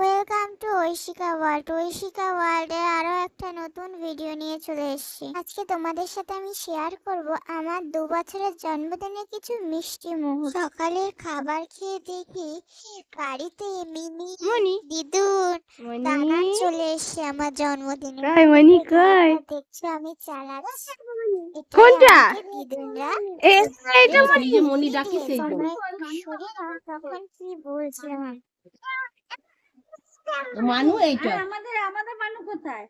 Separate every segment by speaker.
Speaker 1: Welcome to Oishika world Oishika ওয়ার্ল্ডে আরও একটা নতুন ভিডিও নিয়ে চলে এসেছি। আজকে তোমাদের সাথে আমি শেয়ার করব আমার দু বছরের জন্মদিনে কিছু মিষ্টি মুহূর্ত। সকালের খাবার খেয়ে দেখি বাড়িতে মিনি
Speaker 2: মনি।
Speaker 1: দিদুন দাদা
Speaker 2: মনি
Speaker 1: চলে এসেছে আমার জন্মদিনে।
Speaker 2: কই মনি কই?
Speaker 1: দেখছ আমি চালাচ্ছি।
Speaker 2: কোনটা?
Speaker 1: দিদুনরা
Speaker 2: এটা মনি।
Speaker 3: মনি তো।
Speaker 1: তখন কি বলছিলাম
Speaker 3: মানু এইটা।
Speaker 4: আমাদের আমাদের মানু কোথায়?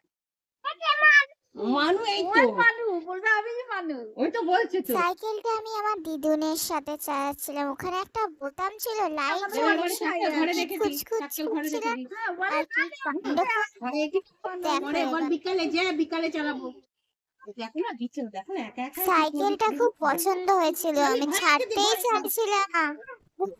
Speaker 3: মানু এই তো।
Speaker 4: মানু বলবে আমি মানু।
Speaker 3: ওই তো বলছে তো।
Speaker 1: সাইকেলটা আমি আমার দিদুনের সাথে চালাচ্ছিলাম। ওখানে একটা বোতাম ছিল লাইট
Speaker 3: ঘরে সাইকেল। ঘরে
Speaker 4: হ্যাঁ।
Speaker 3: ঘরে। বিকালে যে বিকালে চালাবো। দেখো না দিচ্ছে দেখো না একা একা
Speaker 1: সাইকেলটা খুব পছন্দ হয়েছিল। আমি ছাড়তেই না। ভাত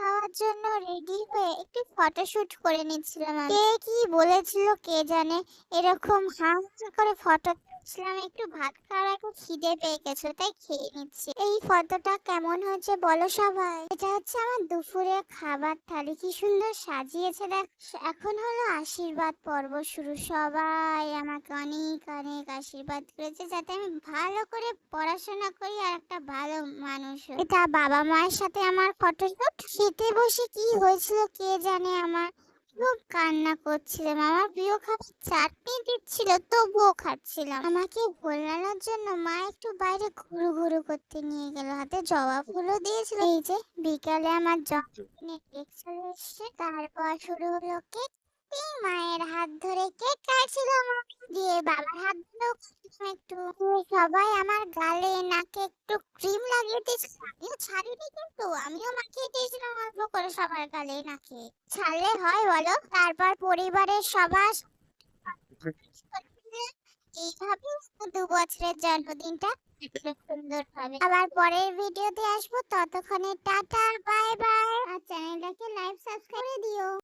Speaker 1: খাওয়ার জন্য রেডি হয়ে একটু ফটোশুট করে নিচ্ছিলাম কে কি বলেছিল কে জানে? এরকম হাঁ করে ফটো তুলছিলাম একটু ভাত খাওয়ার আগে খিদে পেয়ে গেছে তাই খেয়ে নিচ্ছি। এই ফটোটা কেমন হয়েছে বলো সবাই। এটা হচ্ছে আমার দুপুরের খাবার থালি। কি সুন্দর সাজিয়েছে দেখ। এখন হলো আশীর্বাদ পর্ব শুরু। সবাই আমাকে অনেক অনেক আশীর্বাদ করেছে যাতে আমি ভালো করে পড়াশোনা করি আর একটা ভালো মানুষ এটা বাবা মায়ের সাথে আমার ফটোশুট। খেতে বসে কি হয়েছিল কে জানে আমার। খুব কান্না করছিলাম। আমার প্রিয় খাবার চাটনি দিচ্ছিল তবুও খাচ্ছিলাম। আমাকে ভোলানোর জন্য মা একটু বাইরে ঘুরু ঘুরু করতে নিয়ে গেল। হাতে জবা ফুলও দিয়েছিল। এই যে বিকালে আমার জন্মদিনে কেক চলে এসছে তারপর শুরু হলো কেক। মায়ের হাত ধরে দিয়ে বাবার হাত একটু সবাই আমার গালে নাকে একটু ক্রিম লাগিয়ে দিয়েছিল। আমিও ছাড়িনি কিন্তু, আমিও মাখিয়ে দিয়েছিলাম অল্প করে সবার গালে নাকে। ছাড়লে হয় বলো? তারপর পরিবারের সবার এইভাবে দু বছরের জন্মদিনটা সুন্দর ভাবে আবার পরের ভিডিওতে আসব। ততক্ষণে টাটা বাই বাই আর চ্যানেলটাকে লাইভ সাবস্ক্রাইব করে দিও।